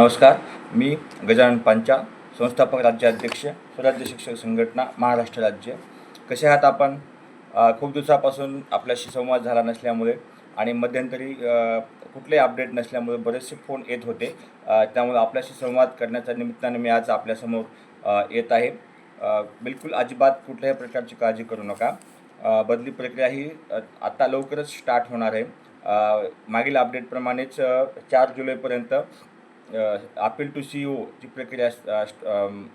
नमस्कार मी गजानन पांचा संस्थापक राज्याध्यक्ष स्वराज्य शिक्षक संघटना महाराष्ट्र राज्य. कसे आहात आपण? खूप दिवसापासून आपल्याशी संवाद झाला नसल्यामुळे आणि मध्यंतरी कुठलेही अपडेट नसल्यामुळे बरेचसे फोन येत होते. त्यामुळे आपल्याशी संवाद करण्याच्या निमित्ताने मी आज आपल्यासमोर येत आहे. बिलकुल अजिबात कुठल्याही प्रकारची काळजी करू नका. बदली प्रक्रिया ही आत्ता आता लवकरच स्टार्ट होणार आहे. मागील अपडेटप्रमाणेच चार जुलैपर्यंत अपील टू सी ची प्रक्रिया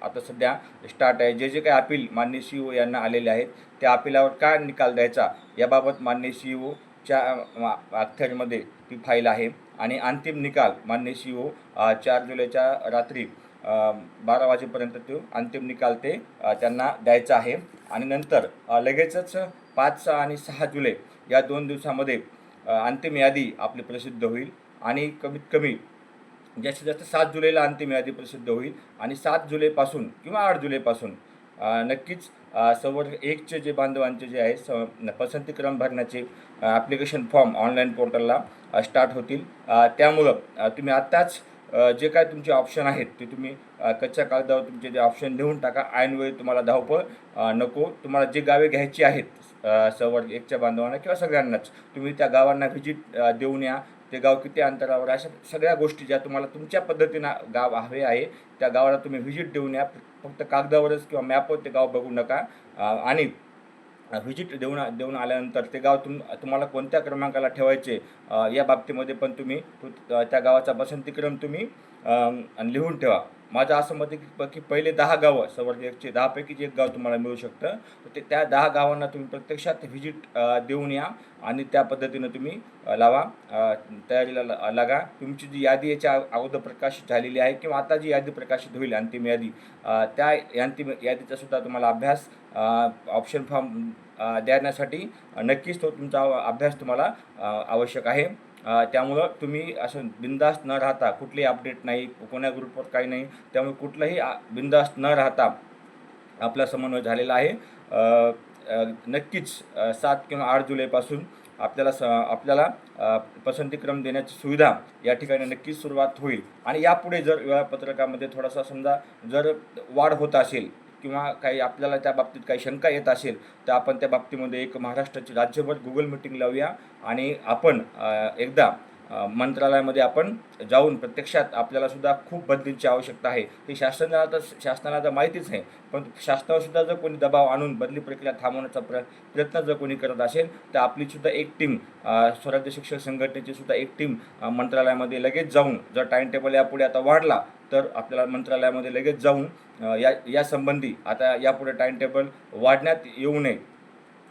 आता सध्या स्टार्ट आहे. जे जे काही अपील मान्य सी ओ यांना आलेले आहेत त्या अपिलावर काय निकाल द्यायचा? याबाबत मान्य सी ओच्या अखेरमध्ये ती फाईल आहे. आणि अंतिम निकाल मान्य सी ओ चार जुलैच्या रात्री बारा वाजेपर्यंत तो अंतिम निकाल ते त्यांना द्यायचा आहे. आणि नंतर लगेचच पाच आणि सहा जुलै या दोन दिवसामध्ये अंतिम यादी आपली प्रसिद्ध होईल. आणि कमीत कमी जास्तीत जास्त सात जुलैला अंतिम यादी प्रसिद्ध होईल आणि सात जुलैपासून किंवा आठ जुलैपासून नक्कीच अ, सवर एकचे जे बांधवांचे जे आहे स पसंतीक्रम भरण्याचे ॲप्लिकेशन फॉर्म ऑनलाईन पोर्टलला स्टार्ट होतील. त्यामुळं तुम्ही आत्ताच जे काय तुमचे ऑप्शन आहेत ते तुम्ही कच्च्या कागदावर तुमचे जे ऑप्शन लिहून टाका. ऐनवेळी तुम्हाला धावपळ नको. तुम्हाला जे गावे घ्यायची आहेत सवर्ग एकच्या बांधवांना किंवा सगळ्यांनाच तुम्ही त्या गावांना व्हिजिट देऊन या. ते गाव किती अंतरावर अशा सगळ्या गोष्टी ज्या तुम्हाला तुमच्या पद्धतीनं गाव हवे आहे त्या गावाला तुम्ही व्हिजिट देऊन या. फक्त कागदावरच किंवा मॅपवर ते गाव बघू नका. आणि व्हिजिट देऊन देऊन आल्यानंतर ते गाव तुम तुम्हाला कोणत्या क्रमांकाला ठेवायचे या बाबतीमध्ये पण तुम्ही त्या गावाचा पसंतीक्रम तुम्ही लिहून ठेवा. माझं असं मत आहे की पहिले दहा गावं सवर्ग दहापैकीच एक गाव तुम्हाला मिळू शकतं तर ते त्या दहा गावांना तुम्ही प्रत्यक्षात व्हिजिट देऊन या आणि त्या पद्धतीनं तुम्ही लावा. तयारीला लागा. तुमची जी यादी याच्या अगोदर प्रकाशित झालेली आहे किंवा आता जी यादी प्रकाशित होईल अंतिम यादी त्या अंतिम यादीचा सुद्धा तुम्हाला अभ्यास ऑप्शन फॉर्म देण्यासाठी नक्कीच तो तुमचा अभ्यास तुम्हाला आवश्यक आहे. त्यामुळं तुम्ही असं बिंदास्त न राहता कुठलीही अपडेट नाही कोण्या ग्रुपवर काही नाही त्यामुळे कुठलंही आ- न राहता आपला समन्वय झालेला आहे. नक्कीच सात किंवा आठ जुलैपासून आपल्याला स आपल्याला पसंतीक्रम देण्याची सुविधा या ठिकाणी नक्कीच सुरुवात होईल. आणि यापुढे जर वेळापत्रकामध्ये थोडासा समजा जर वाढ होत असेल किंवा काही आपल्याला त्या बाबतीत काही शंका येत असेल तर आपण त्या बाबतीमध्ये एक महाराष्ट्राची राज्यभर गुगल मिटिंग लावूया आणि आपण एकदा मंत्रालयामध्ये आपण जाऊन प्रत्यक्षात आपल्याला सुद्धा खूप बदलींची आवश्यकता आहे. हे शासनाला तर शासनाला तर माहितीच आहे पण शासनावरसुद्धा जर कोणी दबाव आणून बदली प्रक्रिया थांबवण्याचा प्र प्रयत्न जर कोणी करत असेल तर आपलीसुद्धा एक टीम स्वराज्य शिक्षक संघटनेची सुद्धा एक टीम मंत्रालयामध्ये लगेच जाऊन जर टाईम टेबल यापुढे आता वाढला तर आपल्याला मंत्रालयामध्ये लगेच जाऊन या या संबंधी आता यापुढे टाईम टेबल वाढण्यात येऊ नये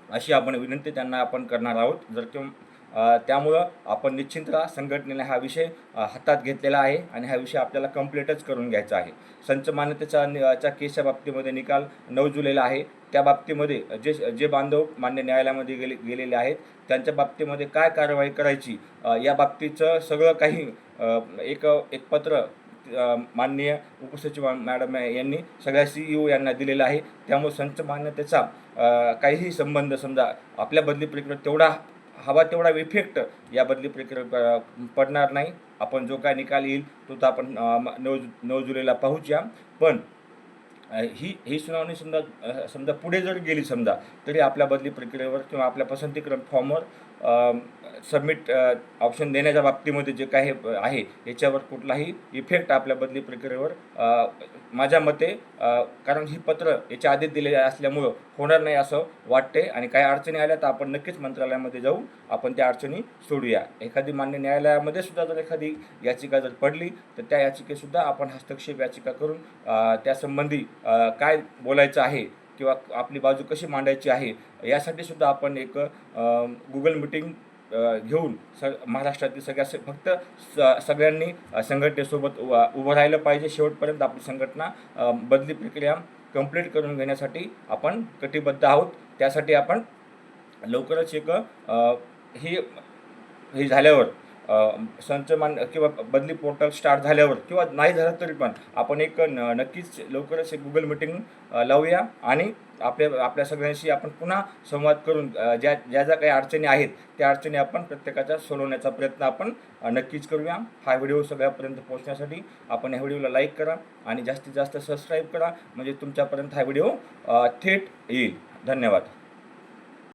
अशी आपण विनंती त्यांना आपण करणार आहोत. जर किंवा त्यामुळं आपण निश्चिंत राहा. संघटनेने हा विषय हातात घेतलेला आहे आणि हा विषय आपल्याला कम्प्लीटच करून घ्यायचा आहे. संच मान्यतेचा च्या केसच्या बाबतीमध्ये निकाल नऊ जुलैला आहे. त्या बाबतीमध्ये जे जे बांधव मान्य न्यायालयामध्ये गेले गेलेले आहेत त्यांच्या बाबतीमध्ये काय कारवाई करायची या बाबतीचं सगळं काही एक एक पत्र माननीय उपसचिव मॅडम यांनी सगळ्या सी ई ओ यांना दिलेलं आहे. त्यामुळे संच मान्यतेचा काहीही संबंध समजा आपल्या बदली प्रक्रिया तेवढा हवा तेवढा इफेक्ट या बदली प्रक्रियेत पडणार नाही. आपण जो काय निकाल येईल तो तर आपण नऊ नऊ जुलैला पाहूच्या पण ही ही सुनावणी समजा समजा पुढे जर गेली समजा तरी आपल्या बदली प्रक्रियेवर किंवा आपल्या पसंतीक्रम फॉर्मवर सबमिट ऑप्शन देण्याच्या बाबतीमध्ये जे काही आहे याच्यावर कुठलाही इफेक्ट आपल्या बदली प्रक्रियेवर माझ्या मते कारण ही पत्र याच्या आधीच दिलेली असल्यामुळं होणार नाही असं वाटते आणि काही अडचणी आल्या तर आपण नक्कीच मंत्रालयामध्ये जाऊ आपण त्या अडचणी सोडूया. एखादी मान्य न्यायालयामध्ये सुद्धा जर एखादी याचिका जर पडली तर त्या याचिकेसुद्धा आपण हस्तक्षेप याचिका करून त्यासंबंधी काय बोलायचं आहे किंवा आपली बाजू कशी मांडायची आहे यासाठी सुद्धा आपण एक गुगल मिटिंग घेऊन स महाराष्ट्रातील सगळ्या फक्त स सगळ्यांनी संघटनेसोबत उ उभं राहिलं पाहिजे. शेवटपर्यंत आपली संघटना बदली प्रक्रिया कंप्लीट करून घेण्यासाठी आपण कटिबद्ध आहोत. त्यासाठी आपण लवकरच एक ही हे झाल्यावर संचमान किंवा बदली पोर्टल स्टार्ट झाल्यावर किंवा नाही झालं तरी पण आपण एक न नक्कीच लवकरच एक गुगल मिटिंग लावूया आणि आपल्या आपल्या सगळ्यांशी आपण पुन्हा संवाद करून ज्या ज्या ज्या काही अडचणी आहेत त्या अडचणी आपण प्रत्येकाच्या सोडवण्याचा प्रयत्न आपण नक्कीच करूया. हा व्हिडिओ सगळ्यापर्यंत पोहोचण्यासाठी आपण ह्या व्हिडिओला लाईक करा आणि जास्तीत जास्त सबस्क्राईब करा. म्हणजे तुमच्यापर्यंत हा व्हिडिओ थेट येईल. धन्यवाद.